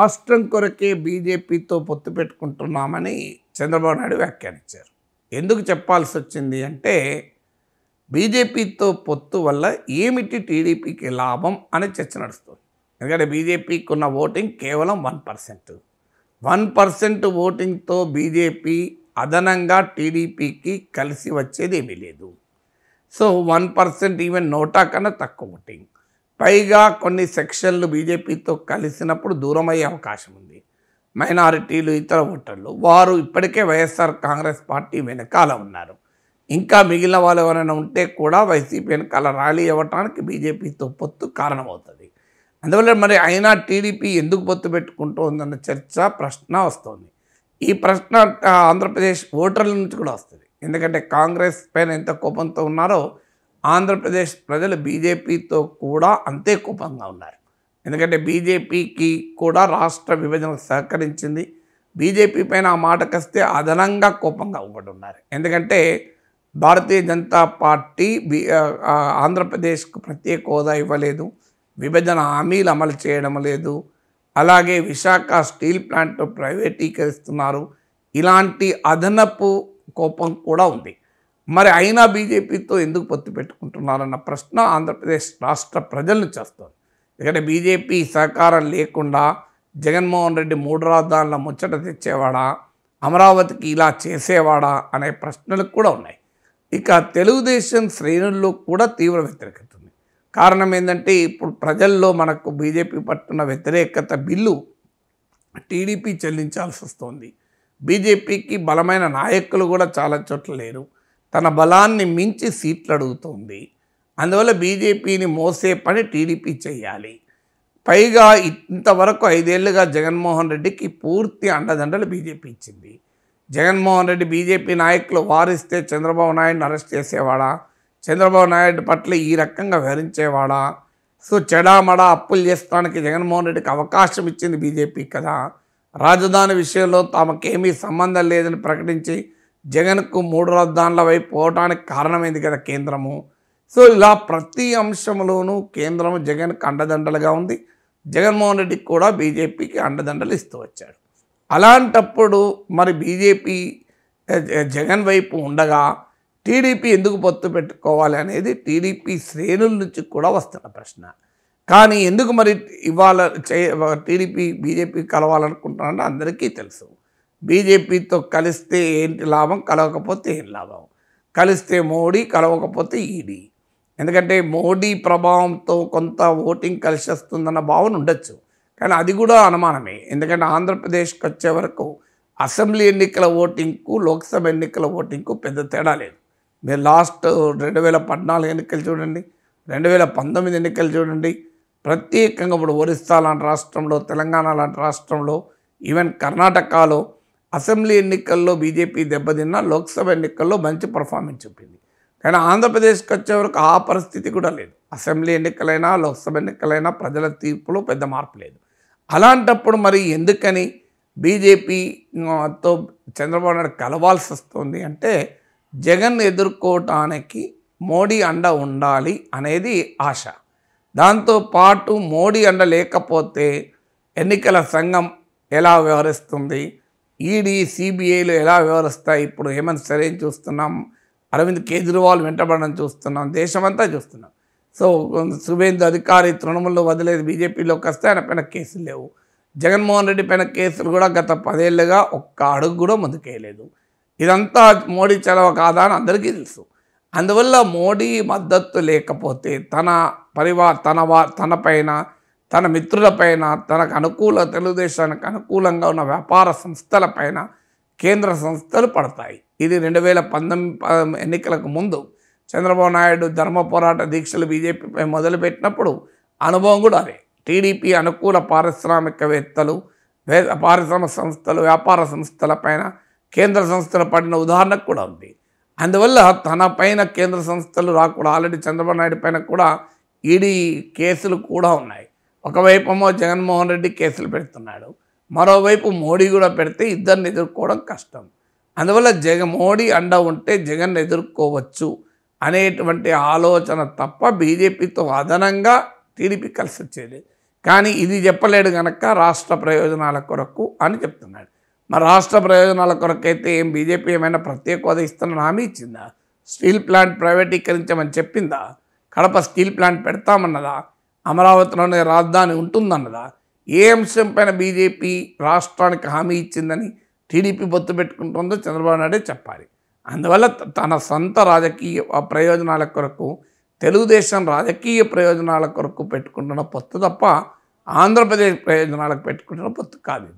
రాష్ట్రం కొరకే బీజేపీతో పొత్తు పెట్టుకుంటున్నామని చంద్రబాబు నాయుడు వ్యాఖ్యానించారు. ఎందుకు చెప్పాల్సి వచ్చింది అంటే బీజేపీతో పొత్తు వల్ల ఏమిటి టీడీపీకి లాభం అనే చర్చ నడుస్తుంది. ఎందుకంటే బీజేపీకి ఉన్న ఓటింగ్ కేవలం వన్ పర్సెంట్. వన్ పర్సెంట్ ఓటింగ్తో బీజేపీ అదనంగా టీడీపీకి కలిసి వచ్చేది ఏమీ లేదు. So one percent even NOTA కన్నా తక్కువ ఓటింగ్. పైగా కొన్ని సెక్షన్లు బీజేపీతో కలిసినప్పుడు దూరం అయ్యే అవకాశం ఉంది. మైనారిటీలు ఇతర ఓటర్లు వారు ఇప్పటికే వైఎస్ఆర్ కాంగ్రెస్ పార్టీ వెనకాల ఉన్నారు. ఇంకా మిగిలిన వాళ్ళు ఎవరైనా ఉంటే కూడా వైసీపీ వెనకాల ర్యాలీ అవ్వటానికి బీజేపీతో పొత్తు కారణమవుతుంది. అందువల్ల మరి అయినా టీడీపీ ఎందుకు పొత్తు పెట్టుకుంటోందన్న చర్చ ప్రశ్న వస్తుంది. ఈ ప్రశ్న ఆంధ్రప్రదేశ్ ఓటర్ల నుంచి కూడా వస్తుంది. ఎందుకంటే కాంగ్రెస్ పైన ఎంత కోపంతో ఉన్నారో ఆంధ్రప్రదేశ్ ప్రజలు బీజేపీతో కూడా అంతే కోపంగా ఉన్నారు. ఎందుకంటే బీజేపీకి కూడా రాష్ట్ర విభజనకు సహకరించింది. బీజేపీ పైన ఆ మాటకొస్తే అదనంగా కోపంగా ఒకటి ఉన్నారు ఎందుకంటే భారతీయ జనతా పార్టీ బీ ఆంధ్రప్రదేశ్కు ప్రత్యేక హోదా ఇవ్వలేదు. విభజన హామీలు అమలు చేయడం లేదు. అలాగే విశాఖ స్టీల్ ప్లాంట్ ప్రైవేటీకరిస్తున్నారు. ఇలాంటి అదనపు కోపం కూడా ఉంది. మరి అయినా బీజేపీతో ఎందుకు పొత్తు పెట్టుకుంటున్నారన్న ప్రశ్న ఆంధ్రప్రదేశ్ రాష్ట్ర ప్రజలను చేస్తారు ఎందుకంటే బీజేపీ సహకారం లేకుండా జగన్మోహన్ రెడ్డి మూడు రాజధానుల ముచ్చట తెచ్చేవాడా అమరావతికి ఇలా చేసేవాడా అనే ప్రశ్నలు కూడా ఉన్నాయి. ఇక తెలుగుదేశం శ్రేణుల్లో కూడా తీవ్ర వ్యతిరేకత ఉంది. కారణం ఏంటంటే ఇప్పుడు ప్రజల్లో మనకు బీజేపీ పట్టున్న వ్యతిరేకత బిల్లు టీడీపీ చెల్లించాల్సి వస్తుంది. బీజేపీకి బలమైన నాయకులు కూడా చాలా చోట్ల లేరు. తన బలాన్ని మించి సీట్లు అడుగుతోంది అందువల్ల బీజేపీని మోసే పని టీడీపీ చేయాలి. పైగా ఇంతవరకు ఐదేళ్ళుగా జగన్మోహన్ రెడ్డికి పూర్తి అండదండలు బీజేపీ ఇచ్చింది. జగన్మోహన్ రెడ్డి బీజేపీ నాయకులు వారిస్తే చంద్రబాబు నాయుడుని అరెస్ట్ చేసేవాడా? చంద్రబాబు నాయుడు పట్ల ఈ రకంగా వివరించేవాడా సో చెడామడా అప్పులు చేస్తానికి జగన్మోహన్ రెడ్డికి అవకాశం ఇచ్చింది బీజేపీ కదా. రాజధాని విషయంలో తమకేమీ సంబంధం లేదని ప్రకటించి జగన్కు మూడు రాజధానుల వైపు పోవటానికి కారణమైంది కదా కేంద్రము. సో ఇలా ప్రతి అంశంలోనూ కేంద్రం జగన్కు అండదండలుగా ఉంది. జగన్మోహన్ రెడ్డికి కూడా బీజేపీకి అండదండలు ఇస్తూ వచ్చాడు. అలాంటప్పుడు మరి బీజేపీ జగన్ వైపు ఉండగా టీడీపీ ఎందుకు పొత్తు పెట్టుకోవాలి అనేది టీడీపీ శ్రేణుల నుంచి కూడా వస్తున్న ప్రశ్న. కానీ ఎందుకు మరి ఇవాళ చే టీడీపీ బీజేపీ కలవాలనుకుంటున్నారంటే అందరికీ తెలుసు. బీజేపీతో కలిస్తే ఏంటి లాభం? కలవకపోతే ఏం లాభం? కలిస్తే మోడీ కలవకపోతే ఈడీ. ఎందుకంటే మోడీ ప్రభావంతో కొంత ఓటింగ్ కలిసి వస్తుందన్న భావన ఉండొచ్చు. కానీ అది కూడా అనుమానమే. ఎందుకంటే ఆంధ్రప్రదేశ్కి వచ్చే వరకు అసెంబ్లీ ఎన్నికల ఓటింగ్కు లోక్సభ ఎన్నికల ఓటింగ్కు పెద్ద తేడా లేదు. మీరు లాస్ట్ రెండు వేల పద్నాలుగు ఎన్నికలు చూడండి రెండు వేల పంతొమ్మిది ఎన్నికలు చూడండి. ప్రత్యేకంగా ఇప్పుడు ఒరిస్సా లాంటి రాష్ట్రంలో తెలంగాణ లాంటి రాష్ట్రంలో ఈవెన్ కర్ణాటకలో అసెంబ్లీ ఎన్నికల్లో బీజేపీ దెబ్బతిన్నా లోక్సభ ఎన్నికల్లో మంచి పర్ఫార్మెన్స్ చూపింది. కానీ ఆంధ్రప్రదేశ్కి వచ్చే వరకు ఆ పరిస్థితి కూడా లేదు. అసెంబ్లీ ఎన్నికలైనా లోక్సభ ఎన్నికలైనా ప్రజల తీర్పులో పెద్ద మార్పు లేదు. అలాంటప్పుడు మరి ఎందుకని బీజేపీతో చంద్రబాబు నాయుడు కలవాల్సి వస్తుంది అంటే జగన్ ఎదుర్కోవటానికి మోడీ అండ ఉండాలి అనేది ఆశ. దాంతో పాటు మోడీ అండ లేకపోతే ఎన్నికల సంఘం ఎలా వ్యవహరిస్తుంది? ఈడీ సిబిఐలు ఎలా వ్యవహరిస్తాయి? ఇప్పుడు హేమంత్ సరే చూస్తున్నాం అరవింద్ కేజ్రీవాల్ వెంటబడడం చూస్తున్నాం దేశమంతా చూస్తున్నాం. సో శుభేందు అధికారి తృణమూల్లో వదిలేదు బీజేపీలోకి వస్తే ఆయన పైన కేసులు లేవు. జగన్మోహన్ రెడ్డి పైన కేసులు కూడా గత పదేళ్ళుగా ఒక్క అడుగు కూడా ముందుకేయలేదు. ఇదంతా మోడీ చలవ కాదా అని అందరికీ తెలుసు. అందువల్ల మోడీ మద్దతు లేకపోతే తన పరివార్ తన వా తన పైన తన మిత్రులపైన తనకు అనుకూల తెలుగుదేశానికి అనుకూలంగా ఉన్న వ్యాపార సంస్థలపైన కేంద్ర సంస్థలు పడతాయి. ఇది రెండు వేల పంతొమ్మిది ఎన్నికలకు ముందు చంద్రబాబు నాయుడు ధర్మ పోరాట దీక్షలు బీజేపీపై మొదలుపెట్టినప్పుడు అనుభవం కూడా అదే. టీడీపీ అనుకూల పారిశ్రామికవేత్తలు వే- పారిశ్రామిక సంస్థలు వ్యాపార సంస్థలపైన కేంద్ర సంస్థలు పడిన ఉదాహరణకు కూడా ఉంది. అందువల్ల తన పైన కేంద్ర సంస్థలు రాకూడదు. ఆల్రెడీ చంద్రబాబు నాయుడు పైన కూడా ఈడీ కేసులు కూడా ఉన్నాయి. ఒకవైపేమో జగన్మోహన్ రెడ్డి కేసులు పెడుతున్నాడు మరోవైపు మోడీ కూడా పెడితే ఇద్దరిని ఎదుర్కోవడం కష్టం. అందువల్ల జగ మోడీ అండ ఉంటే జగన్ ఎదుర్కోవచ్చు అనేటువంటి ఆలోచన తప్ప బీజేపీతో అదనంగా టీడీపీ కలిసి వచ్చేది. కానీ ఇది చెప్పలేడు కనుక రాష్ట్ర ప్రయోజనాల కొరకు అని చెప్తున్నాడు. మరి రాష్ట్ర ప్రయోజనాల కొరకు అయితే ఏం బీజేపీ ఏమైనా ప్రత్యేక హోదా ఇస్తున్న హామీ ఇచ్చిందా? స్టీల్ ప్లాంట్ ప్రైవేటీకరించమని చెప్పిందా? కడప స్టీల్ ప్లాంట్ పెడతామన్నదా? అమరావతిలోనే రాజధాని ఉంటుందన్నదా? ఏ అంశం పైన బీజేపీ రాష్ట్రానికి హామీ ఇచ్చిందని టీడీపీ పొత్తు పెట్టుకుంటుందో చంద్రబాబు నాయుడే చెప్పాలి. అందువల్ల త- తన సొంత రాజకీయ ప్రయోజనాల కొరకు తెలుగుదేశం రాజకీయ ప్రయోజనాల కొరకు పెట్టుకుంటున్న పొత్తు తప్ప ఆంధ్రప్రదేశ్ ప్రయోజనాలకు పెట్టుకుంటున్న పొత్తు కాదు ఇది.